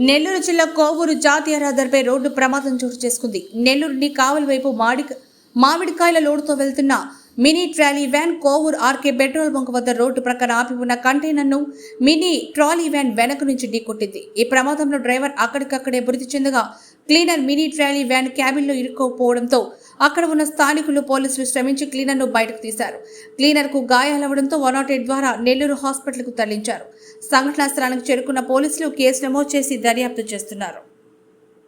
నెల్లూరు జిల్లా కోవూరు జాతీయ రహదారిపై రోడ్డు ప్రమాదం చోటు చేసుకుంది. నెల్లూరుని కావలి వైపు మాడి మామిడికాయల లోడుతో వెళ్తున్న mini trolley van Kovur RK petrol bunk వద్ద రోడ్డు ప్రక్కన ఆపి ఉన్న కంటైనర్ను మినీ ట్రాలీ వ్యాన్ వెనక నుంచి ఢీకొట్టింది. ఈ ప్రమాదంలో డ్రైవర్ అక్కడికక్కడే మృతి చెందగా క్లీనర్ మినీ ట్రాలీ వ్యాన్ క్యాబిన్లో ఇరుక్కుపోవడంతో అక్కడ ఉన్న స్థానికులు పోలీసులు శ్రమించి క్లీనర్ను బయటకు తీశారు. క్లీనర్కు గాయాలవడంతో వన్ నాట్ ఎయిట్ ద్వారా నెల్లూరు హాస్పిటల్కు తరలించారు. సంఘటనా స్థలానికి చేరుకున్న పోలీసులు కేసు నమోదు చేసి దర్యాప్తు చేస్తున్నారు.